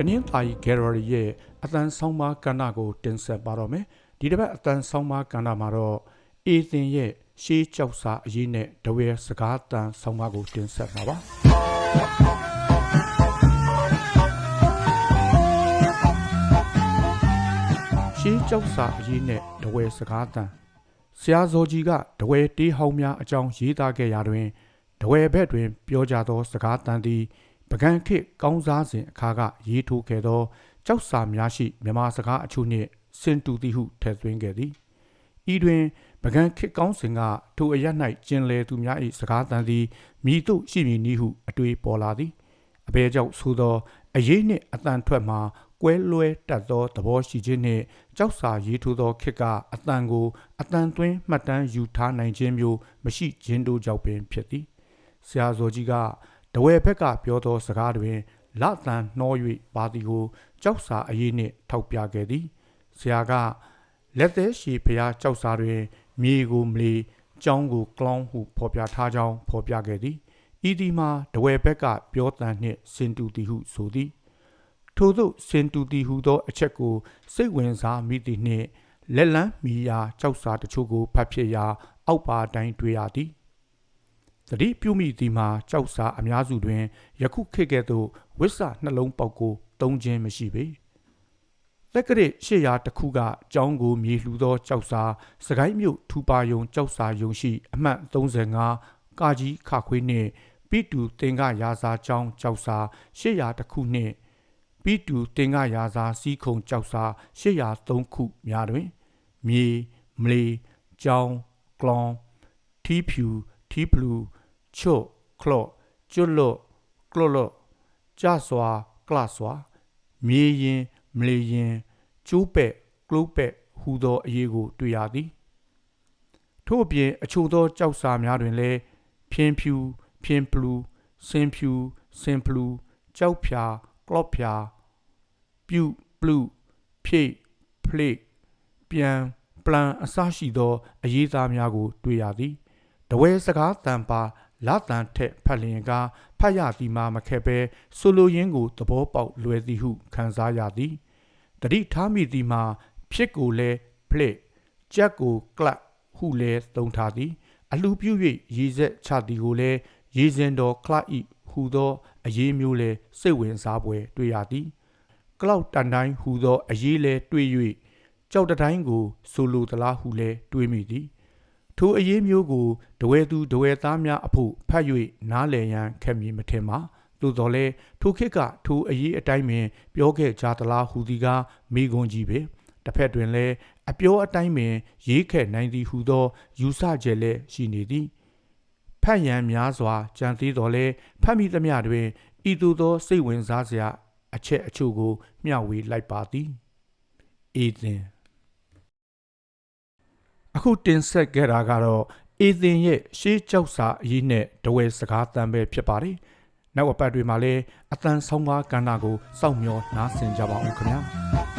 တနင်္သာရီ gallery ရဲ့အတန်းဆောင်မကဏ္ဍကိုတင်ဆက်ပါတော့မယ်ဒီတစ်ပတ်အတန်းဆောင်မကဏ္ဍမှာတော့အေသင်ရဲ့ရှေးကြောက်စာအရေးနဲ့တဝဲစကားတန်ဆောင်မကိုတင်ဆက်ပါပါရှေးကြောက်စာအရေးနဲ့တဝဲစကားတန်ဆရာဇော်ကြီးကတဝဲတေးဟောင်းများအကြောင်းရေးသားခဲ့ရာတွင်တဝဲဘက်တွင် ပြောကြသောစကားတန်သည် ပကံခေတ်ကောင်းစားစဉ်အခါကရေးထိုးခဲ့သောကြောက်စာများရှိမြန်မာစကားအချို့နှင့်စင်တူသည်ဟုထည့်သွင်းခဲ့သည်ဤတွင်ပကံခေတ်ကောင်းစဉ်ကထိုအရ၌ကျင်လည်သူများ၏စကားတန်သည်မိတို့ရှိမည်နည်းဟုအတွေ့ပေါ်လာသည်အဘဲကြောင့်ဆိုသောအရေးနှင့်အတန်ထွက်မှာကွဲလွဲတတ်သောသဘောရှိခြင်းနှင့်ကြောက်စာရေးထိုးသောခေတ်ကအတန်ကိုအတန်သွင်းမှတ်တမ်းယူထားနိုင်ခြင်းမျိုးမရှိခြင်းတို့ကြောင့်ပင်ဖြစ်သည်ဆရာဇော်ကြီးက တဝဲဘက်ကပြောသောစကားတွင်လတန်နှော၍ပါတီကိုကြောက်စာအရေးနှင့်ထောက်ပြခဲ့သည်ဆရာကလက်သေးရှည်ဖျားကြောက်စာတွင်မြေကိုမလီကြောင်းကိုကလောင်းဟုဖော်ပြထားကြောင်းဖော်ပြခဲ့သည်ဤဒီမှာတဝဲဘက်ကပြောတန်နှင့်စင်တူသည်ဟုဆိုသည်ထို့သောစင်တူသည်ဟုသောအချက်ကိုစိတ်ဝင်စားမိသည်နှင့်လက်လန်းမီယာကြောက်စာတချို့ကိုဖတ်ဖြစ်ရာအောက်ပါတိုင်းတွေ့ရသည် သတိပြုမိသည်မှာကြောက်စာအများစုတွင်ယခုခေတ်ကဲ့သို့ဝိဆာနှလုံးပေါက်ကိုသုံးခြင်းမရှိပေသက်ကရစ်ရှေ့ရာတစ်ခုကကျောင်းကိုမြေလှူသောကြောက်စာစကိုင်းမြို့ထူပါယုံကြောက်စာယုံရှိ အမှတ်35ကာကြီးခခွေးနှင့်ပိတူတင်ကရာစာကျောင်းကြောက်စာရှေ့ရာတစ်ခုနှင့်ပိတူတင်ကရာစာစီးခုံကြောက်စာရှေ့ရာ3ခုများတွင် မြေမလီကျောင်းကလောင်ထီးဖြူထီးဘလူး ချွတ်ခလော့ကျွတ်လော့ကလော့လော့ကြစွာကလစွာမြေရင်မလီရင်ကျိုးပဲ့ကလုတ်ပဲ့ဟူသောအရေးကို တွေ့ရသည်ထို့အပြင်အချို့သောကြောက်စာများတွင်လည်းဖြင်းဖြူဖြင်းပလူစင်ဖြူစင်ပလူကြောက်ဖြာကလော့ဖြာပြုတ်ပလူဖြိတ်ဖလိပြန်ပလန်အစရှိသော အရေးသားများကို တွေ့ရသည်တဝဲစကားတန်ပါ လာတန်ထက်ဖတ်လျင်ကဖတ်ရသည်မှာမခက်ပဲဆိုလိုရင်းကိုသဘောပေါက်လွယ်သည်ဟုခံစားရသည်တတိထားမိသည်မှာဖြစ်ကိုလဲဖလက်ကြက်ကိုကလပ်ဟုလဲသုံးထားသည်အလှပြု၍ရည်ဆက်ချသည်ကိုလဲရည်စင်တော်ခလဤဟူသောအရေးမျိုးလဲစိတ်ဝင်စားပွဲတွေ့ရသည်ကလောက်တန်တိုင်းဟူသောအရေးလဲတွေ့၍ကြောက်တတိုင်းကိုဆိုလိုသလားဟုလဲတွေးမိသည် ထိုအရေးမျိုးကိုဒဝဲသူဒဝဲသားများအဖို့ဖတ်၍နားလည်ရန်ခက်မည်မထင်ပါသို့တော်လဲထိုခေတ်ကထိုအရေးအတိုင်းပင် ပြောခဲ့ကြသလားဟူသည်ကမိကွန်ကြီးပဲတစ်ဖက်တွင်လည်းအပြောအတိုင်းပင် ရေးခဲ့နိုင်သည်ဟူသော ယူဆချက်လည်းရှိနေသည်ဖတ်ရန်များစွာကြံသေးတော်လဲဖတ်မိသမျှတွင်ဤသို့သောစိတ်ဝင်စားစရာအချက်အချို့ကိုမျှဝေလိုက်ပါသည်အေသင် အခုတင်ဆက်ခဲ့တာကတော့အေသင်ရဲ့ရှေးကြောက်စာအရေးနဲ့တဝဲစကားတမ်းပဲဖြစ်ပါတယ်။နောက်အပတ်တွေမှာလည်းအတန်ဆောင်ပါကဏ္ဍကိုစောင့်မျှော်နားဆင်ကြပါဦးခင်ဗျာ။